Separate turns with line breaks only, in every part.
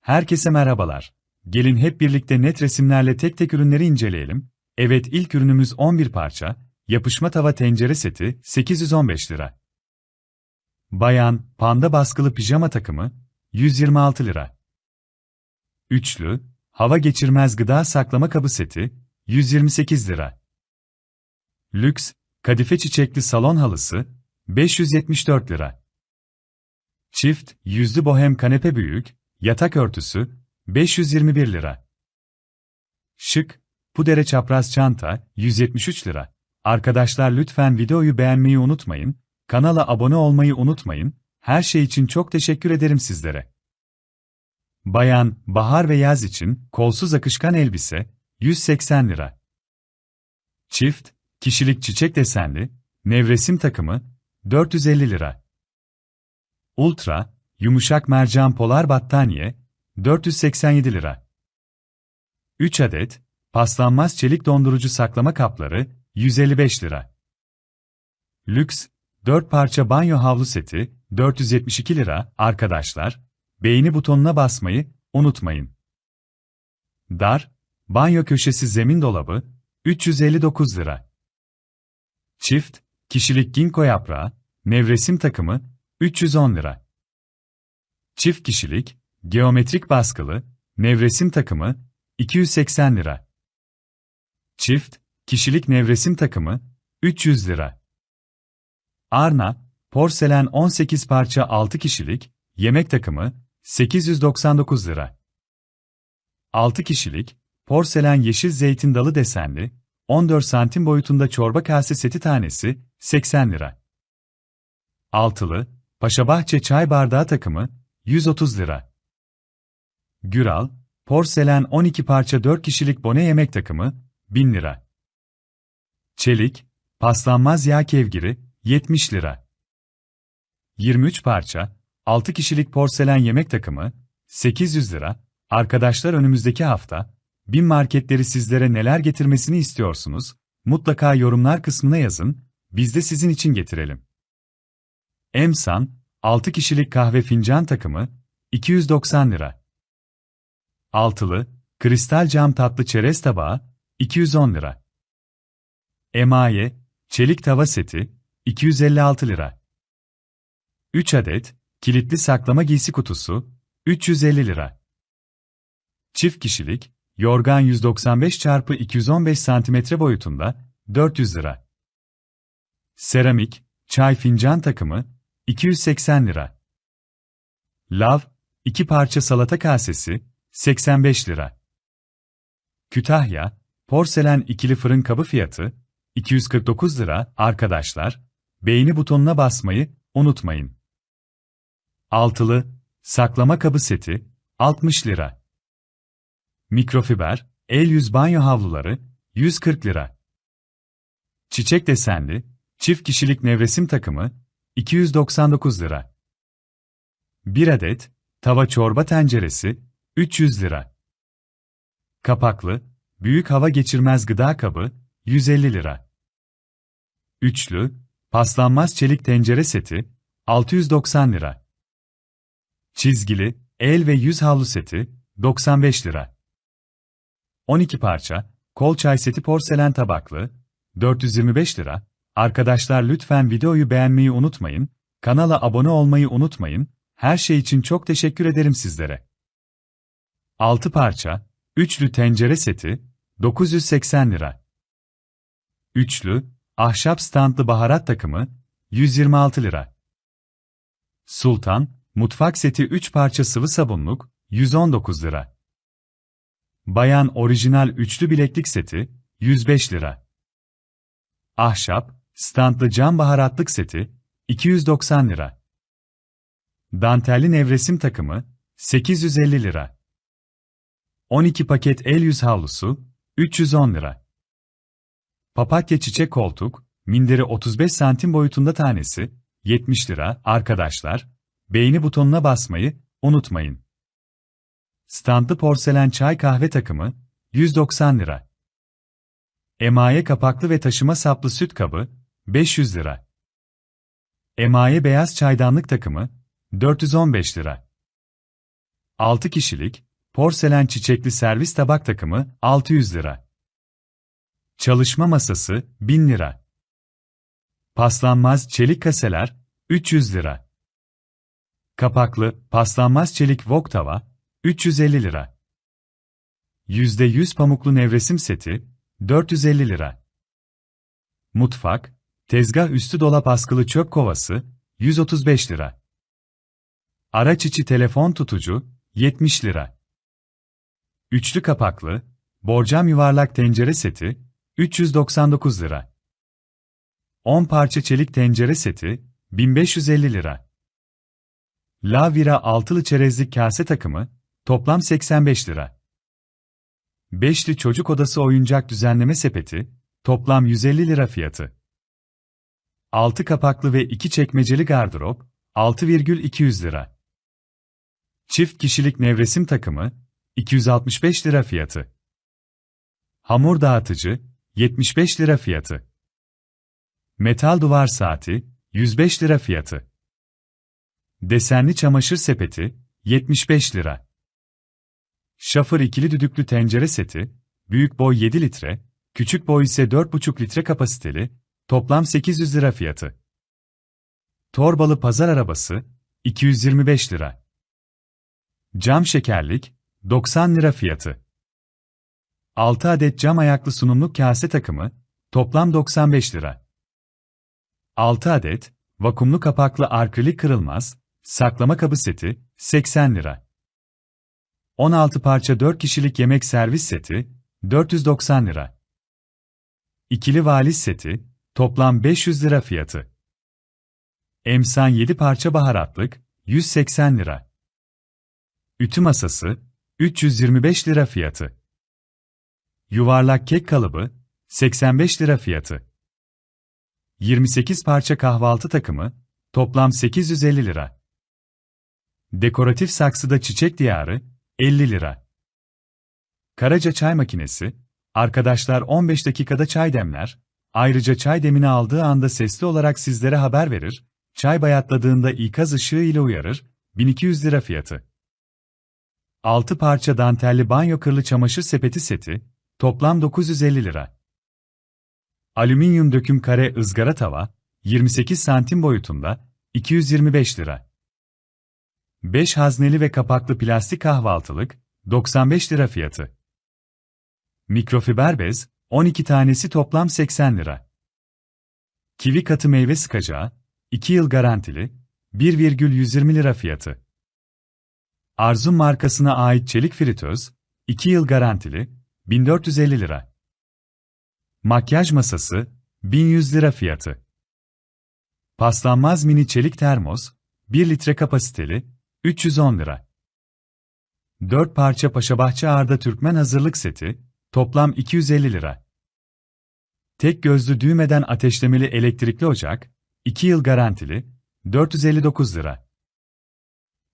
Herkese merhabalar. Gelin hep birlikte net resimlerle tek tek ürünleri inceleyelim. Evet ilk ürünümüz 11 parça, yapışma tava tencere seti 815 lira. Bayan, panda baskılı pijama takımı 126 lira. Üçlü, hava geçirmez gıda saklama kabı seti 128 lira. Lüks, kadife çiçekli salon halısı 574 lira. Çift, yüzlü bohem kanepe büyük, yatak örtüsü 521 lira. Şık, pudere çapraz çanta 173 lira. Arkadaşlar lütfen videoyu beğenmeyi unutmayın, kanala abone olmayı unutmayın, her şey için çok teşekkür ederim sizlere. Bayan, bahar ve yaz için kolsuz akışkan elbise 180 lira. Çift, kişilik çiçek desenli, nevresim takımı 450 lira. Ultra, yumuşak mercan polar battaniye 487 lira. 3 adet, paslanmaz çelik dondurucu saklama kapları 155 lira. Lüks, 4 parça banyo havlu seti 472 lira arkadaşlar, beğeni butonuna basmayı unutmayın. Dar, banyo köşesi zemin dolabı 359 lira. Çift, kişilik ginko yaprağı, nevresim takımı 310 lira. Çift kişilik, geometrik baskılı, nevresim takımı 280 lira. Çift, kişilik nevresim takımı 300 lira. Arna, porselen 18 parça 6 kişilik, yemek takımı 899 lira. 6 kişilik, porselen yeşil zeytin dalı desenli, 14 santim boyutunda çorba kase seti tanesi 80 lira. Altılı, Paşabahçe çay bardağı takımı 130 lira. Güral, porselen 12 parça 4 kişilik bone yemek takımı 1000 lira. Çelik, paslanmaz yağ kevgiri 70 lira. 23 parça 6 kişilik porselen yemek takımı 800 lira. Arkadaşlar önümüzdeki hafta bin marketleri sizlere neler getirmesini istiyorsunuz? Mutlaka yorumlar kısmına yazın, biz de sizin için getirelim. Emsan, 6 kişilik kahve fincan takımı, 290 lira. Altılı, kristal cam tatlı çerez tabağı, 210 lira. Emaye, çelik tava seti, 256 lira. 3 adet, kilitli saklama giysi kutusu, 350 lira. Çift kişilik, yorgan 195 x 215 cm boyutunda, 400 lira. Seramik, çay fincan takımı, 280 lira. Lav, 2 parça salata kasesi, 85 lira. Kütahya, porselen ikili fırın kabı fiyatı, 249 lira. Arkadaşlar, beğeni butonuna basmayı unutmayın. Altılı, saklama kabı seti, 60 lira. Mikrofiber, el yüz banyo havluları, 140 lira. Çiçek desenli, çift kişilik nevresim takımı, 299 lira. 1 adet, tava çorba tenceresi, 300 lira. Kapaklı, büyük hava geçirmez gıda kabı, 150 lira. Üçlü, paslanmaz çelik tencere seti, 690 lira. Çizgili, el ve yüz havlu seti, 95 lira. 12 parça, kol çay seti porselen tabaklı, 425 lira. Arkadaşlar lütfen videoyu beğenmeyi unutmayın, kanala abone olmayı unutmayın, her şey için çok teşekkür ederim sizlere. 6 parça, üçlü tencere seti, 980 lira. Üçlü, ahşap standlı baharat takımı, 126 lira. Sultan, mutfak seti 3 parça sıvı sabunluk, 119 lira. Bayan orijinal üçlü bileklik seti, 105 lira. Ahşap, standlı cam baharatlık seti, 290 lira. Dantelli nevresim takımı, 850 lira. 12 paket el yüz havlusu, 310 lira. Papatya çiçek koltuk, minderi 35 santim boyutunda tanesi, 70 lira. Arkadaşlar, beğeni butonuna basmayı unutmayın. Standlı porselen çay kahve takımı, 190 lira. Emaye kapaklı ve taşıma saplı süt kabı, 500 lira. Emaye beyaz çaydanlık takımı, 415 lira. 6 kişilik, porselen çiçekli servis tabak takımı 600 lira. Çalışma masası 1000 lira. Paslanmaz çelik kaseler 300 lira. Kapaklı, paslanmaz çelik wok tava 350 lira. %100 pamuklu nevresim seti 450 lira. Mutfak, tezgah üstü dolap askılı çöp kovası 135 lira. Araç içi telefon tutucu 70 lira. Üçlü kapaklı, borcam yuvarlak tencere seti 399 lira. 10 parça çelik tencere seti 1550 lira. Lavira altılı çerezlik kase takımı toplam 85 lira. Beşli çocuk odası oyuncak düzenleme sepeti toplam 150 lira fiyatı. 6 kapaklı ve 2 çekmeceli gardırop 6,200 lira. Çift kişilik nevresim takımı 265 lira fiyatı. Hamur dağıtıcı 75 lira fiyatı. Metal duvar saati 105 lira fiyatı. Desenli çamaşır sepeti 75 lira. Şafır ikili düdüklü tencere seti, büyük boy 7 litre, küçük boy ise 4,5 litre kapasiteli, toplam 800 lira fiyatı. Torbalı pazar arabası 225 lira. Cam şekerlik 90 lira fiyatı. 6 adet cam ayaklı sunumluk kase takımı toplam 95 lira. 6 adet vakumlu kapaklı arkrilik kırılmaz saklama kabı seti 80 lira. 16 parça 4 kişilik yemek servis seti 490 lira. İkili valiz seti toplam 500 lira fiyatı. Emsan 7 parça baharatlık 180 lira. Ütü masası 325 lira fiyatı. Yuvarlak kek kalıbı 85 lira fiyatı. 28 parça kahvaltı takımı toplam 850 lira. Dekoratif saksıda çiçek diyarı 50 lira. Karaca çay makinesi, arkadaşlar 15 dakikada çay demler, ayrıca çay demini aldığı anda sesli olarak sizlere haber verir, çay bayatladığında ikaz ışığı ile uyarır, 1200 lira fiyatı. 6 parça dantelli banyo kırlı çamaşır sepeti seti, toplam 950 lira. Alüminyum döküm kare ızgara tava, 28 santim boyutunda, 225 lira. 5 hazneli ve kapaklı plastik kahvaltılık, 95 lira fiyatı. Mikrofiber bez, 12 tanesi toplam 80 lira. Kivi katı meyve sıkacağı, 2 yıl garantili, 1,120 lira fiyatı. Arzum markasına ait çelik fritöz, 2 yıl garantili, 1450 lira. Makyaj masası, 1100 lira fiyatı. Paslanmaz mini çelik termos, 1 litre kapasiteli, 310 lira. 4 parça Paşabahçe Arda Türkmen hazırlık seti, toplam 250 lira. Tek gözlü düğmeden ateşlemeli elektrikli ocak, 2 yıl garantili, 459 lira.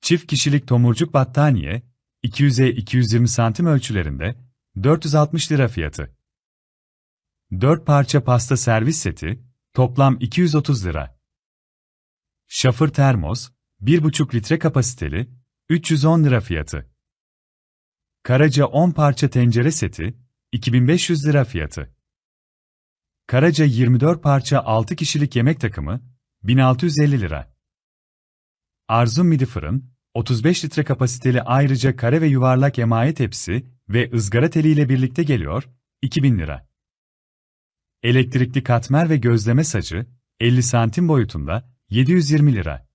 Çift kişilik tomurcuk battaniye, 200'e 220 santim ölçülerinde, 460 lira fiyatı. 4 parça pasta servis seti, toplam 230 lira. Şafır termos, 1,5 litre kapasiteli, 310 lira fiyatı. Karaca 10 parça tencere seti, 2500 lira fiyatı. Karaca 24 parça 6 kişilik yemek takımı, 1650 lira. Arzum midi fırın, 35 litre kapasiteli ayrıca kare ve yuvarlak emaye tepsi ve ızgara teliyle birlikte geliyor, 2000 lira. Elektrikli katmer ve gözleme sacı, 50 santim boyutunda, 720 lira.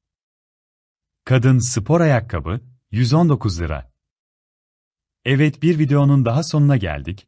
Kadın spor ayakkabı, 119 lira. Evet bir videonun daha sonuna geldik.